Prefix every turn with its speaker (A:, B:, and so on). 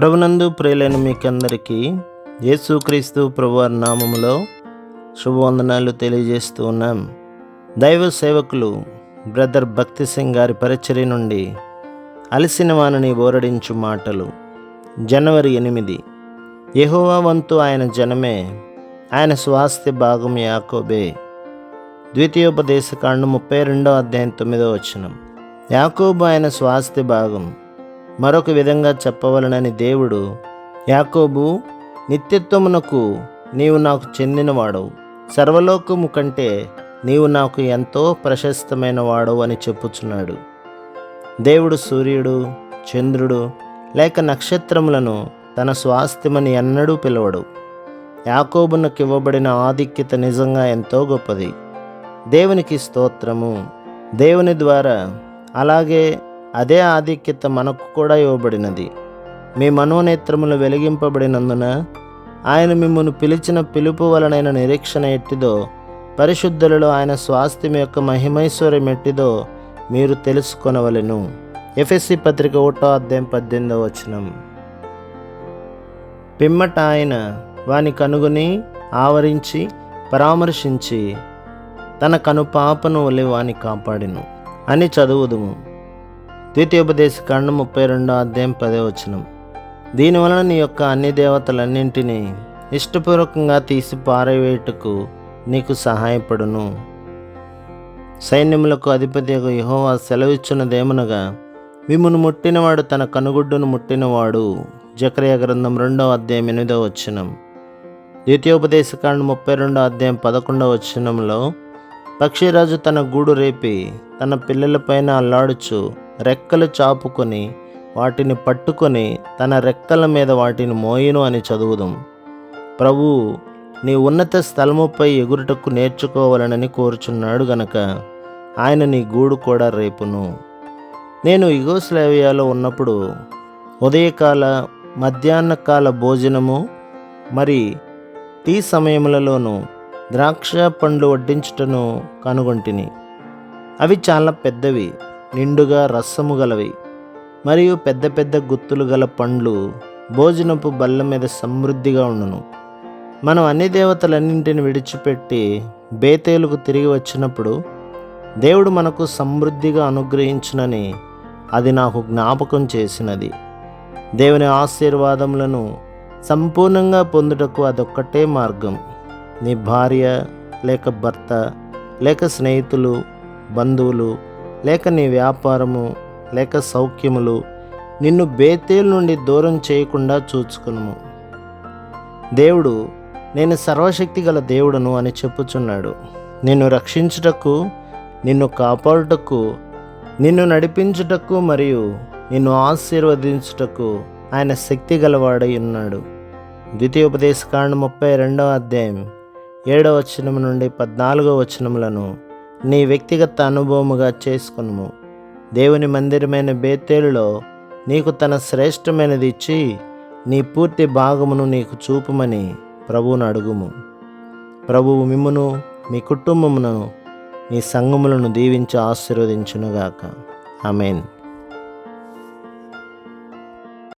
A: ప్రభునందు ప్రియులైన మీకందరికీ యేసుక్రీస్తు ప్రభువారి నామములో శుభవందనాలు తెలియజేస్తూ ఉన్నాం. దైవ సేవకులు బ్రదర్ భక్తి సింగ్ గారి పరిచర్య నుండి అలసిన వానని ఓరడించు మాటలు. జనవరి ఎనిమిది. యహోవా వంతు ఆయన జనమే ఆయన స్వాస్థ్య భాగం యాకోబే. ద్వితీయోపదేశకాండం ముప్పై రెండో అధ్యాయం తొమ్మిదో వచనం. యాకోబు ఆయన స్వాస్థ్య భాగం మరొక విధంగా చెప్పవలనని దేవుడు యాకోబు నిత్యత్వమునకు నీవు నాకు చెందినవాడవు. సర్వలోకము కంటే నీవు నాకు ఎంతో ప్రశస్తమైన వాడవు అని చెప్పుచున్నాడు. దేవుడు సూర్యుడు చంద్రుడు లేక నక్షత్రములను తన స్వాస్థ్యమని ఎన్నడూ పిలవడు. యాకోబునకు ఇవ్వబడిన ఆధిక్యత నిజంగా ఎంతో గొప్పది. దేవునికి స్తోత్రము. దేవుని ద్వారా అలాగే అదే ఆధిక్యత మనకు కూడా ఇవ్వబడినది. మీ మనోనేత్రములు వెలిగింపబడినందున ఆయన మిమ్మల్ని పిలిచిన పిలుపు వలనైన నిరీక్షణ ఎట్టిదో పరిశుద్ధులలో ఆయన స్వాస్థ్యం యొక్క మహిమైశ్వర్యం ఎట్టిదో మీరు తెలుసుకొనవలెను. ఎఫ్ఎస్సి పత్రిక ఒకటో అధ్యాయం పద్దెనిమిదో వచనం. పిమ్మట ఆయన వాని కనుగొని ఆవరించి పరామర్శించి తన కనుపాపను వలె వాని కాపాడిను. అని చదువుదుము. ద్వితీయోపదేశ కాండ ముప్పై రెండో అధ్యాయం పదే వచనం. దీనివలన నీ యొక్క అన్ని దేవతలన్నింటినీ ఇష్టపూర్వకంగా తీసి పారవేయుటకు నీకు సహాయపడును. సైన్యములకు అధిపతి యహోవా సెలవిచ్చున్నదేమనగా మిమ్మును ముట్టినవాడు తన కనుగుడ్డును ముట్టినవాడు. జకర్య గ్రంథం రెండో అధ్యాయం ఎనిమిదో వచనం. ద్వితీయోపదేశకాండ ముప్పై రెండో అధ్యాయం పదకొండవ వచనంలో పక్షిరాజు తన గూడు రేపి తన పిల్లలపైన అల్లాడుచు రెక్కలు చాపుకొని వాటిని పట్టుకొని తన రెక్కల మీద వాటిని మోయను అని చదువుదాం. ప్రభు నీ ఉన్నత స్థలముపై ఎగురుటకు నేర్చుకోవాలనని కోరుచున్నాడు గనక ఆయన నీ గూడు కూడా రేపును. నేను ఇగోస్లేవియాలో ఉన్నప్పుడు ఉదయకాల మధ్యాహ్న కాల భోజనము మరి టీ సమయములలోనూ ద్రాక్ష పండ్లు వడ్డించుటను కనుగొంటిని. అవి చాలా పెద్దవి. నిండుగా రసము గలవి. మరియు పెద్ద పెద్ద గుత్తులు గల పండ్లు భోజనపు బల్ల మీద సమృద్ధిగా ఉండును. మనం అన్ని దేవతలన్నింటిని విడిచిపెట్టి బేతేలుకు తిరిగి వచ్చినప్పుడు దేవుడు మనకు సమృద్ధిగా అనుగ్రహించునని అది నాకు జ్ఞాపకం చేసినది. దేవుని ఆశీర్వాదములను సంపూర్ణంగా పొందుటకు అదొక్కటే మార్గం. నీ భార్య లేక భర్త లేక స్నేహితులు బంధువులు లేక నీ వ్యాపారము లేక సౌఖ్యములు నిన్ను బేతేలు నుండి దూరం చేయకుండా చూచుకును దేవుడు నేను సర్వశక్తి గల దేవుడను అని చెప్పుచున్నాడు. నిన్ను రక్షించుటకు నిన్ను కాపాడుటకు నిన్ను నడిపించుటకు మరియు నిన్ను ఆశీర్వదించుటకు ఆయన శక్తి గలవాడై ఉన్నాడు. ద్వితీయోపదేశకాండ ముప్పై రెండవ అధ్యాయం ఏడవ వచనం నుండి పద్నాలుగో వచనములను నీ వ్యక్తిగత అనుభవముగా చేసుకును దేవుని మందిరమైన బేతేలులో నీకు తన శ్రేష్టమైనది ఇచ్చి నీ పూర్తి భాగమును నీకు చూపుమని ప్రభువును అడుగుము. ప్రభువు మిమ్మును మీ కుటుంబమును మీ సంగములను దీవించి ఆశీర్వదించునుగాక. ఆమెన్.